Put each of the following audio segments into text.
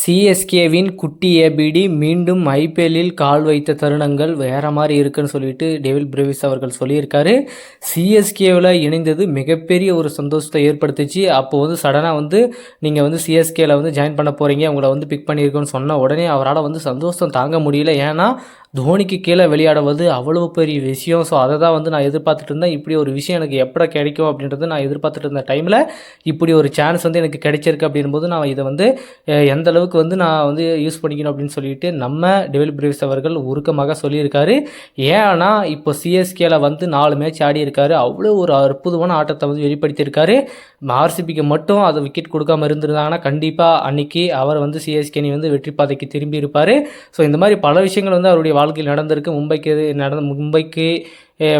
சிஎஸ்கேவின் குட்டி ஏபிடி மீண்டும் ஐபிஎல்லில் கால் வைத்த தருணங்கள் வேற மாதிரி இருக்குன்னு சொல்லிட்டு டேவில் பிரேவிஸ் அவர்கள் சொல்லியிருக்காரு. சிஎஸ்கேவில் இணைந்தது மிகப்பெரிய ஒரு சந்தோஷத்தை ஏற்படுத்துச்சு. அப்போ வந்து சடனாக வந்து நீங்கள் வந்து சிஎஸ்கேவில் வந்து ஜாயின் பண்ண போகிறீங்க உங்களை வந்து பிக் பண்ணியிருக்கோன்னு சொன்ன உடனே அவரால் வந்து சந்தோஷம் தாங்க முடியல. ஏன்னா தோனிக்கு கீழே விளையாடுவது அவ்வளவு பெரிய விஷயம். ஸோ அதை தான் வந்து நான் எதிர்பார்த்துட்டு இருந்தேன். இப்படி ஒரு விஷயம் எனக்கு எப்போ கிடைக்கும் அப்படின்றது நான் எதிர்பார்த்துட்டு இருந்த டைமில் இப்படி ஒரு சான்ஸ் வந்து எனக்கு கிடைச்சிருக்கு அப்படின்போது நான் இதை வந்து எந்த அளவுக்கு வந்து நான் வந்து யூஸ் பண்ணிக்கணும் அப்படின்னு சொல்லிட்டு நம்ம டெவில் பிரேவ்ஸ் அவர்கள் உருக்கமாக சொல்லியிருக்காரு. ஏன்னா இப்போ சிஎஸ்கேல வந்து நாலு மேட்ச் ஆடி இருக்காரு. அவ்வளோ ஒரு அற்புதமான ஆட்டத்தை வந்து வெளிப்படுத்தியிருக்காரு. ஆர்சிபிக்கு மட்டும் அதை விக்கெட் கொடுக்காம இருந்திருந்தாங்கன்னா கண்டிப்பாக அன்னைக்கு அவர் வந்து சிஎஸ்கே வந்து வெற்றி பாதைக்கு திரும்பி இருப்பார். ஸோ இந்த மாதிரி பல விஷயங்கள் வந்து அவருடைய வாழ்க்கையில் நடந்திருக்கு. மும்பைக்கு எது- நடந்த மும்பைக்கு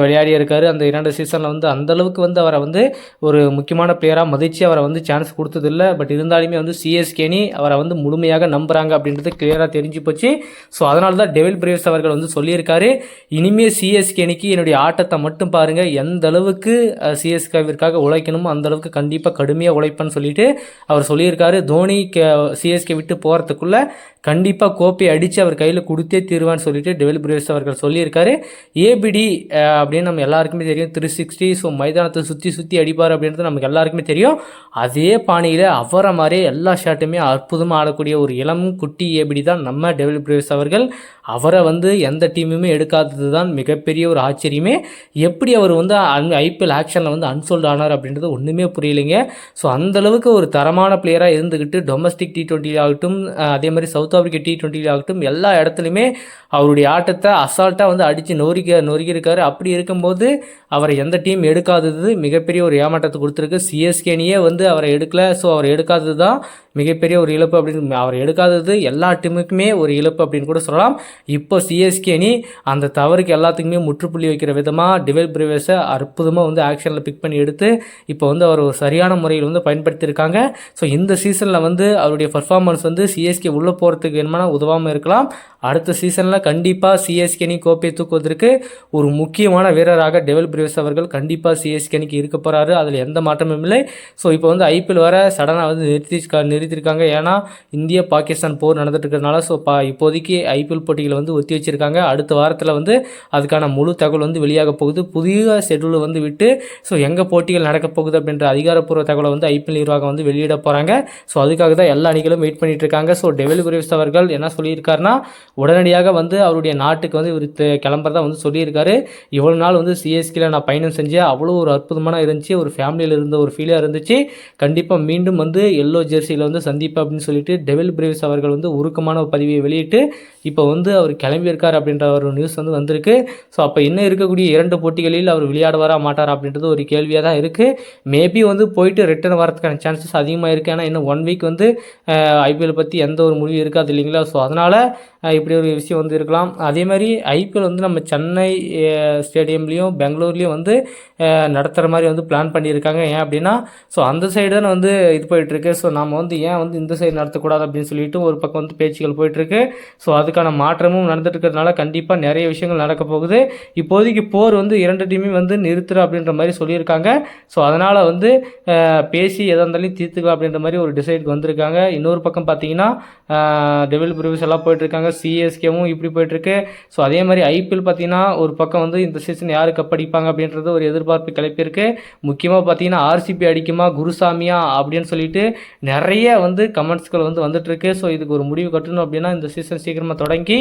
விளையாடி இருக்காரு. அந்த இரண்டு சீசனில் வந்து அந்த அளவுக்கு வந்து அவரை வந்து ஒரு முக்கியமான பிளேயராக மதித்து அவரை வந்து சான்ஸ் கொடுத்ததில்ல. பட் இருந்தாலுமே வந்து சிஎஸ்கேனி அவரை வந்து முழுமையாக நம்புகிறாங்க அப்படின்றது கிளியராக தெரிஞ்சு போச்சு. ஸோ அதனால தான் டெவில் பிரேவ்ஸ் அவர்கள் வந்து சொல்லியிருக்காரு. இனிமேல் சிஎஸ்கேனிக்கு என்னுடைய ஆட்டத்தை மட்டும் பாருங்கள் எந்த அளவுக்கு சிஎஸ்கேவிற்காக உழைக்கணுமோ அந்த அளவுக்கு கண்டிப்பாக கடுமையாக உழைப்பேன்னு சொல்லிட்டு அவர் சொல்லியிருக்காரு. தோனி சிஎஸ்கே விட்டு போகிறதுக்குள்ளே கண்டிப்பாக கோப்பையை அடித்து அவர் கையில் கொடுத்தே தீருவான்னு சொல்லிட்டு டெவில் பிரேவ்ஸ் அவர்கள் சொல்லியிருக்காரு. ஏபிடி அப்படின்னு நம்ம எல்லாருக்குமே தெரியும். த்ரீ சிக்ஸ்டி ஸோ மைதானத்தை சுற்றி சுற்றி அடிப்பார் அப்படின்றது நமக்கு எல்லாருக்குமே தெரியும். அதே பாணியில் அவரை மாதிரியே எல்லா ஷாட்டுமே அற்புதமாக ஆடக்கூடிய ஒரு இளம் குட்டி ஏபிடி தான் நம்ம டெவில் பிரேவ்ஸ் அவர்கள். அவரை வந்து எந்த டீமுமே எடுக்காதது தான் மிகப்பெரிய ஒரு ஆச்சரியமே. எப்படி அவர் வந்து அன் ஐபிஎல் ஆக்ஷனில் வந்து அன்சோல்ட் ஆனார் அப்படின்றது ஒன்றுமே புரியலைங்க. ஸோ அந்தளவுக்கு ஒரு தரமான பிளேயராக இருந்துக்கிட்டு டொமஸ்டிக் டி டுவெண்ட்டி ஆகட்டும் அதே மாதிரி சவுத் ஆப்பிரிக்கா டி டுவெண்ட்டி ஆகட்டும் எல்லா இடத்துலையுமே அவருடைய ஆட்டத்தை அசால்ட்டாக வந்து அடித்து நொறுக்க நொறுக்கியிருக்காரு. அப்படி இருக்கும்போது அவரை எந்த டீம் எடுக்காதது மிகப்பெரிய ஒரு ஏமாற்றத்தை கொடுத்துருக்கு. சிஎஸ்கேனியே வந்து அவரை எடுக்கல. ஸோ அவர் எடுக்காதது தான் மிகப்பெரிய ஒரு இழப்பு அப்படின்னு அவர் எடுக்காதது எல்லா டீமுக்குமே ஒரு இழப்பு அப்படின்னு கூட சொல்லலாம். இப்போ சிஎஸ்கே அணி அந்த தவறுக்கு எல்லாத்துக்குமே முற்றுப்புள்ளி வைக்கிற விதமாக டிவெல் பிரிவேஸை அற்புதமாக வந்து ஆக்ஷனில் பிக் பண்ணி எடுத்து இப்போ வந்து அவர் ஒரு சரியான முறையில் வந்து பயன்படுத்தியிருக்காங்க. ஸோ இந்த சீசனில் வந்து அவருடைய பர்ஃபார்மன்ஸ் வந்து சிஎஸ்கே உள்ளே போகிறதுக்கு வேணுமானா உதவாமல் இருக்கலாம். அடுத்த சீசனில் கண்டிப்பாக சிஎஸ்கே அணி கோப்பையை தூக்குவதற்கு ஒரு முக்கியமான வீரராக டெவல் பிரிவஸ் அவர்கள் கண்டிப்பாக சிஎஸ்கே அணிக்கு இருக்க போகிறாரு அதில் எந்த மாற்றமும் இல்லை. ஸோ இப்போ வந்து ஐபிஎல் வர சடனாக வந்து நிறுத்தி நிறுத்தியிருக்காங்க ஏன்னா இந்திய பாகிஸ்தான் போர் நடந்துட்டு இருக்கிறதுனால ஸோ பா இப்போதைக்கு ஐபிஎல் போட்டிகளை வந்து ஒத்தி வச்சிருக்காங்க. அடுத்த வாரத்தில் வந்து அதுக்கான முழு தகவல் வந்து வெளியாக போகுது. புதிய ஷெட்யூல் வந்து விட்டு ஸோ எங்கே போட்டிகள் நடக்க போகுது அப்படின்ற அதிகாரப்பூர்வ தகவலை வந்து ஐபிஎல் நிர்வாகம் வந்து வெளியிட போகிறாங்க ஸோ அதுக்காக தான் எல்லா அணிகளும் வெயிட் பண்ணிட்டு இருக்காங்க. ஸோ டெவல் குரேவ்ஸ் அவர்கள் என்ன சொல்லியிருக்காருன்னா உடனடியாக வந்து அவருடைய நாட்டுக்கு வந்து இவர் கிளம்புறதா வந்து சொல்லியிருக்காரு. இவ்வளோ நாள் வந்து சிஎஸ்கேல நான் பயணம் செஞ்சேன். அவ்வளோ ஒரு அற்புதமான இருந்துச்சு. ஒரு ஃபேமிலியில் இருந்த ஒரு ஃபீலாக இருந்துச்சு. கண்டிப்பாக மீண்டும் வந்து எல்லோ ஜெர்சியில் வந்து சந்திப்பேன் அப்படின்னு சொல்லிட்டு டெவில் பிரேவ்ஸ் அவர்கள் வந்து உருக்கமான ஒரு பதிவை வெளியிட்டு இப்போ வந்து அவர் கிளம்பியிருக்கார் அப்படின்ற ஒரு நியூஸ் வந்து வந்திருக்கு. ஸோ அப்போ இன்னும் இருக்கக்கூடிய இரண்டு போட்டிகளில் அவர் விளையாடுவாரா மாட்டாரா அப்படின்றது ஒரு கேள்வியாக தான் இருக்குது மேபி வந்து போயிட்டு ரிட்டர்ன் வரதுக்கான சான்சஸ் அதிகமாக இருக்குது ஏன்னா இன்னும் ஒன் வீக் வந்து ஐபிஎல் பற்றி எந்த ஒரு முடிவு இருக்காது இல்லைங்களா? ஸோ அதனால் இப்படி ஒரு விஷயம் வந்து இருக்கலாம். அதே மாதிரி ஐபிஎல் வந்து நம்ம சென்னை ஸ்டேடியம்லேயும் பெங்களூர்லேயும் வந்து நடத்துகிற மாதிரி வந்து பிளான் பண்ணியிருக்காங்க. ஏன் அப்படின்னா ஸோ அந்த சைடு தானே வந்து இது போயிட்டுருக்கு. ஸோ நம்ம வந்து ஏன் வந்து இந்த சைடு நடத்தக்கூடாது அப்படின்னு சொல்லிட்டு ஒரு பக்கம் வந்து பேச்சுகள் போயிட்டுருக்கு. ஸோ அதுக்கான மாற்றமும் நடந்துட்டு இருக்கிறதுனால கண்டிப்பாக நிறைய விஷயங்கள் நடக்க போகுது. இப்போதைக்கு போர் வந்து இரண்டு டீமையும் வந்து நிறுத்துற அப்படின்ற மாதிரி சொல்லியிருக்காங்க. ஸோ அதனால் வந்து பேசி எதாக இருந்தாலும் தீர்த்துக்கலாம் அப்படின்ற மாதிரி ஒரு டிசைடுக்கு வந்திருக்காங்க. இன்னொரு பக்கம் பார்த்தீங்கன்னா டெவில் ப்ரிவியூஸ் எல்லாம் போயிட்டுருக்காங்க. சிஎஸ்கேவும் இப்படி போயிட்டுருக்கு. ஸோ அதே மாதிரி ஐபிஎல் பார்த்தீங்கன்னா ஒரு பக்கம் வந்து இந்த சீசன் யார் கப் அடிப்பாங்க அப்படின்றது ஒரு எதிர்பார்ப்பு கிளப்பியிருக்கு. முக்கியமாக பார்த்தீங்கன்னா ஆர்சிபி அடிக்குமா குருசாமியா அப்படின்னு சொல்லிட்டு நிறைய வந்து கமெண்ட்ஸ்கள் வந்து வந்துட்டுருக்கு. ஸோ இதுக்கு ஒரு முடிவு கட்டணும் அப்படின்னா இந்த சீசன் சீக்கிரமாக தொடங்கி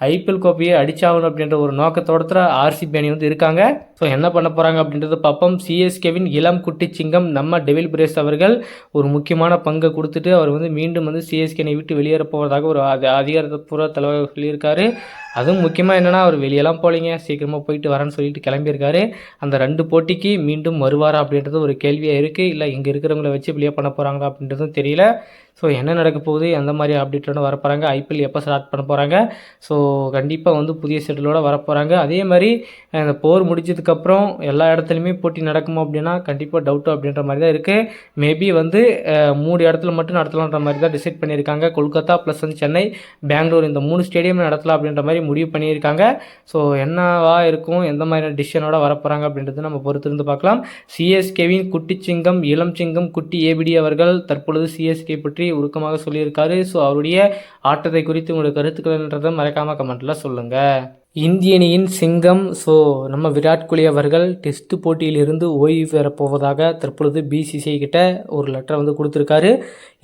ஐபிஎல் கோப்பையை அடிச்சாகணும் அப்படின்ற ஒரு நோக்கத்தோட ஆர்சிபி அணி வந்து இருக்காங்க. ஸோ என்ன பண்ண போகிறாங்க அப்படின்றது பார்ப்போம். சிஎஸ்கேவின் இளம் குட்டி சிங்கம் நம்ம டெவில் பிரேஸ் அவர்கள் ஒரு முக்கியமான பங்கை கொடுத்துட்டு அவர் வந்து மீண்டும் வந்து சிஎஸ்கே அணி விட்டு வெளியேற போவதாக ஒரு அதி- அதிகாரப்பூர்வ தலைவர் சொல்லியிருக்காரு. அதுவும் முக்கியமாக என்னென்னா அவர் வெளியெல்லாம் போகலிங்க சீக்கிரமாக போயிட்டு வரேன்னு சொல்லிட்டு கிளம்பியிருக்காரு. அந்த ரெண்டு போட்டிக்கு மீண்டும் வருவாரா அப்படின்றது ஒரு கேள்வியாக இருக்குது இல்லை இங்கே இருக்கிறவங்கள வச்சு பிளே பண்ண போகிறாங்களா அப்படின்றதும் தெரியல. ஸோ என்ன நடக்க போகுது? எந்த மாதிரி அப்டேட்டோட வர போகிறாங்க ஐபிஎல் எப்போ ஸ்டார்ட் பண்ண போகிறாங்க ஸோ கண்டிப்பாக வந்து புதிய செட்டிலோடு வரப்போகிறாங்க அதே மாதிரி இந்த போர் முடிச்சதுக்கப்புறம் எல்லா இடத்துலையுமே போட்டி நடக்குமா அப்படின்னா கண்டிப்பாக டவுட்டு அப்படின்ற மாதிரி தான் இருக்குது மேபி வந்து மூணு இடத்துல மட்டும் நடத்தலான்ற மாதிரி தான் டிசைட் பண்ணியிருக்காங்க. கொல்கத்தா ப்ளஸ் வந்து சென்னை பெங்களூர் இந்த மூணு ஸ்டேடியம் நடத்தலாம் அப்படின்ற மாதிரி முடிவு பண்ணியிருக்காங்க. ஸோ என்னவா இருக்கும் எந்த மாதிரியான டிசிஷனோட வரப்போகிறாங்க அப்படின்றது நம்ம பொறுத்திருந்து பார்க்கலாம். சிஎஸ்கேவின் குட்டி சிங்கம் இளம் சிங்கம் குட்டி ஏபிடி அவர்கள் தற்பொழுது சிஎஸ்கே பற்றி உருக்கமாக சொல்லியிருக்காரு. ஸோ அவருடைய ஆட்டத்தை குறித்து உங்களுடைய கருத்துக்கள்ன்றதை மறக்காமல் கமெண்ட்டில் சொல்லுங்கள் இந்திய அணியின் சிங்கம் ஸோ நம்ம விராட் கோலி அவர்கள் டெஸ்ட் போட்டியிலிருந்து ஓய்வு பெறப்போவதாக தற்பொழுது பிசிசிஐ கிட்ட ஒரு லெட்டரை வந்து கொடுத்துருக்காரு.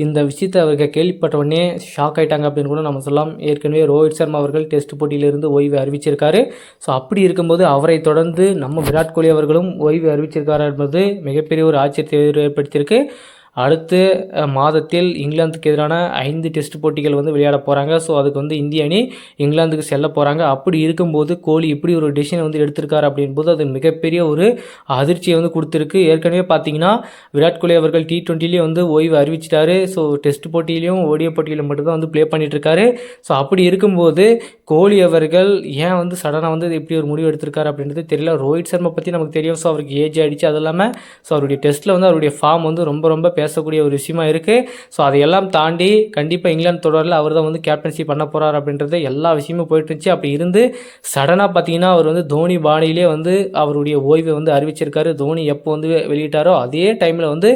இந்த விஷயத்தை அவர்கள் கேள்விப்பட்ட உடனே ஷாக் ஆயிட்டாங்க அப்படின்னு கூட நம்ம சொல்லலாம். ஏற்கனவே ரோஹித் சர்மா அவர்கள் டெஸ்ட் போட்டியிலிருந்து ஓய்வு அறிவிச்சிருக்காரு. ஸோ அப்படி இருக்கும்போது அவரை தொடர்ந்து நம்ம விராட் கோலி அவர்களும் ஓய்வு அறிவிச்சிருக்காரு என்பது மிகப்பெரிய ஒரு ஆச்சரியத்தை ஏற்படுத்தியிருக்கு. அடுத்து மாதத்தில் இங்கிலாந்துக்கு எதிரான ஐந்து டெஸ்ட் போட்டிகள் வந்து விளையாட போகிறாங்க ஸோ அதுக்கு வந்து இந்திய அணி இங்கிலாந்துக்கு செல்ல போகிறாங்க அப்படி இருக்கும்போது கோலி இப்படி ஒரு டெசிஷன் வந்து எடுத்திருக்காரு அப்படின்போது அது மிகப்பெரிய ஒரு அதிர்ச்சியை வந்து கொடுத்துருக்கு. ஏற்கனவே பார்த்தீங்கன்னா விராட் கோலி அவர்கள் டி டுவெண்ட்டிலேயே வந்து ஓய்வு அறிவிச்சிட்டாரு. ஸோ டெஸ்ட் போட்டியிலையும் ஓடிய போட்டியிலும் மட்டும்தான் வந்து ப்ளே பண்ணிட்டுருக்காரு. ஸோ அப்படி இருக்கும்போது கோலி அவர்கள் ஏன் வந்து சடனாக வந்து இப்படி ஒரு முடிவு எடுத்திருக்காரு அப்படின்றது தெரியல. ரோஹித் சர்மா பற்றி நமக்கு தெரியும். ஸோ அவருக்கு ஏஜ் ஆகிடுச்சு அது இல்லாமல் ஸோ அவருடைய டெஸ்ட்டில் வந்து அவருடைய ஃபார்ம் வந்து ரொம்ப ரொம்ப பேசக்கூடிய ஒரு விஷயமா இருக்குது ஸோ அதையெல்லாம் தாண்டி கண்டிப்பாக இங்கிலாந்து தொடரில் அவர் தான் வந்து கேப்டன்சி பண்ண போகிறார் அப்படின்றது எல்லா விஷயமும் போயிட்டு இருந்துச்சு. அப்படி இருந்து சடனாக பார்த்தீங்கன்னா அவர் வந்து தோனி பாணியிலே வந்து அவருடைய ஓய்வை வந்து அறிவிச்சிருக்காரு. தோனி எப்போ வந்து வெளியிட்டாரோ அதே டைமில் வந்து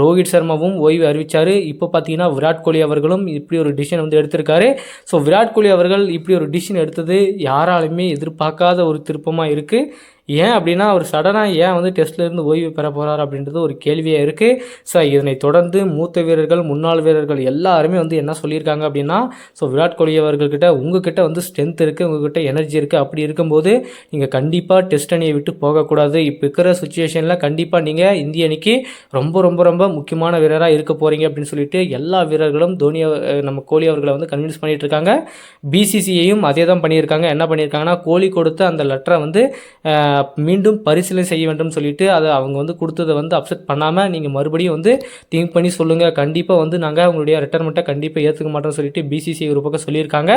ரோஹித் சர்மாவும் ஓய்வு அறிவிச்சார். இப்போ பார்த்தீங்கன்னா விராட் கோலி அவர்களும் இப்படி ஒரு டிசிஷன் வந்து எடுத்திருக்காரு. ஸோ விராட் கோலி அவர்கள் இப்படி ஒரு டிசிஷன் எடுத்தது யாராலுமே எதிர்பார்க்காத ஒரு திருப்பமாக இருக்குது ஏன் அப்படின்னா அவர் சடனாக ஏன் வந்து டெஸ்ட்லேருந்து ஓய்வு பெற போகிறார் அப்படின்றது ஒரு கேள்வியாக இருக்குது ஸோ இதனை தொடர்ந்து மூத்த வீரர்கள் முன்னாள் வீரர்கள் எல்லாருமே வந்து என்ன சொல்லியிருக்காங்க அப்படின்னா ஸோ விராட் கோலி அவர்கள்கிட்ட உங்ககிட்ட வந்து ஸ்ட்ரென்த் இருக்குது உங்ககிட்ட எனர்ஜி இருக்குது அப்படி இருக்கும்போது நீங்கள் கண்டிப்பாக டெஸ்ட் அணியை விட்டு போகக்கூடாது. இப்போ இருக்கிற சுச்சுவேஷனில் கண்டிப்பாக நீங்கள் இந்திய அணிக்கு ரொம்ப ரொம்ப ரொம்ப முக்கியமான வீரராக இருக்க போகிறீங்க அப்படின்னு சொல்லிட்டு எல்லா வீரர்களும் தோனி நம்ம கோலி அவர்களை வந்து கன்வின்ஸ் பண்ணிட்டு இருக்காங்க. பிசிசிஐயும் அதே தான் பண்ணியிருக்காங்க. என்ன பண்ணியிருக்காங்கன்னா கோலி கொடுத்த அந்த லெட்டரை வந்து மீண்டும் பரிசீலனை செய்ய வேண்டும் சொல்லிட்டு அதை அவங்க வந்து கொடுத்ததை வந்து அப்செட் பண்ணாமல் நீங்கள் மறுபடியும் வந்து திங்க் பண்ணி சொல்லுங்கள் கண்டிப்பாக வந்து நாங்கள் உங்களுடைய ரிட்டர்மெண்ட்டை கண்டிப்பாக ஏற்றுக்க மாட்டோம்னு சொல்லிட்டு பிசிசிஐ ஒரு பக்கம் சொல்லியிருக்காங்க.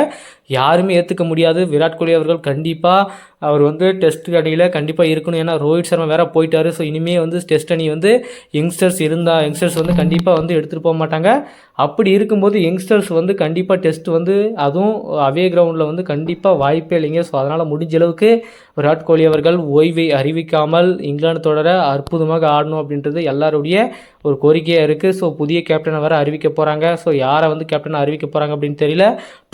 யாருமே ஏற்றுக்க முடியாது. விராட் கோலி அவர்கள் கண்டிப்பாக அவர் வந்து டெஸ்ட் அணியில் கண்டிப்பாக இருக்கணும். ஏன்னா ரோஹித் சர்மா வேற போயிட்டாரு. ஸோ இனிமே வந்து டெஸ்ட் அணி வந்து யங்ஸ்டர்ஸ் இருந்தால் யங்ஸ்டர்ஸ் வந்து கண்டிப்பாக வந்து எடுத்துகிட்டு போக மாட்டாங்க. அப்படி இருக்கும்போது யங்ஸ்டர்ஸ் வந்து கண்டிப்பாக டெஸ்ட் வந்து அதுவும் அவே கிரவுண்டில் வந்து கண்டிப்பாக வாய்ப்பே இல்லைங்க. ஸோ அதனால் முடிஞ்ச அளவுக்கு விராட் கோலி அவர்கள் ஓய்வை அறிவிக்காமல் இங்கிலாந்து தொடர அற்புதமாக ஆடணும் அப்படின்றது எல்லாருடைய ஒரு கோரிக்கையாக இருக்குது ஸோ புதிய கேப்டனை வேறு அறிவிக்க போகிறாங்க ஸோ யாரை வந்து கேப்டனை அறிவிக்க போகிறாங்க அப்படின்னு தெரியல.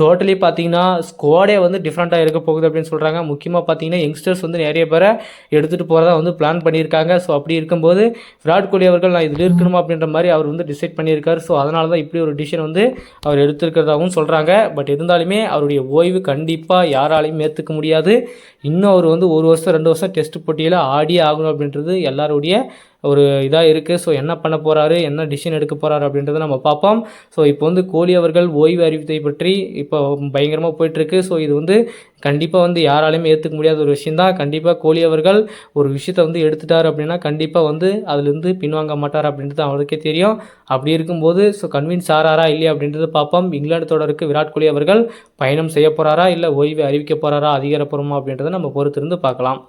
டோட்டலி பார்த்தீங்கன்னா ஸ்குவாடே வந்து டிஃப்ரெண்ட்டாக இருக்க போகுது அப்படின்னு சொல்கிறாங்க முக்கியமாக பார்த்தீங்கன்னா யங்ஸ்டர்ஸ் வந்து நிறைய பேரை எடுத்துகிட்டு போகிறதா வந்து பிளான் பண்ணியிருக்காங்க. ஸோ அப்படி இருக்கும்போது விராட் கோலி அவர்கள் நான் இதில் இருக்கணுமா? அப்படின்ற மாதிரி அவர் வந்து டிசைட் பண்ணியிருக்காரு. ஸோ அதனால தான் இப்படி ஒரு டிசிஷன் வந்து அவர் எடுத்திருக்கிறதாகவும் சொல்கிறாங்க பட் இருந்தாலுமே அவருடைய ஓய்வு கண்டிப்பாக யாராலையும் ஏற்றுக்க முடியாது. இன்னும் அவர் வந்து ஒரு வருஷம் ரெண்டு வருஷம் டெஸ்ட் போட்டியில் ஆடியே ஆகணும் அப்படின்றது எல்லாருடைய ஒரு இதாக இருக்குது ஸோ என்ன பண்ண போகிறாரு என்ன டிசிஷன் எடுக்க போகிறாரு அப்படின்றத நம்ம பார்ப்போம். ஸோ இப்போ வந்து கோலி அவர்கள் ஓய்வு அறிவித்தை பற்றி இப்போ பயங்கரமாக போயிட்டுருக்கு. ஸோ இது வந்து கண்டிப்பாக வந்து யாராலையுமே ஏற்றுக்க முடியாத ஒரு விஷயம் தான் கண்டிப்பாக கோலி அவர்கள் ஒரு விஷயத்தை வந்து எடுத்துட்டார் அப்படின்னா கண்டிப்பாக வந்து அதுலேருந்து பின்வாங்க மாட்டார் அப்படின்றது அவருக்கே தெரியும். அப்படி இருக்கும்போது ஸோ கன்வின்ஸ் ஆறாரா இல்லையா அப்படின்றத பார்ப்போம். இங்கிலாந்து தொடருக்கு விராட் கோலி அவர்கள் பயணம் செய்ய போகிறாரா இல்லை ஓய்வு அறிவிக்க போகிறாரா அதிகாரப்பூர்வமா அப்படின்றத நம்ம பொறுத்திருந்து பார்க்கலாம்.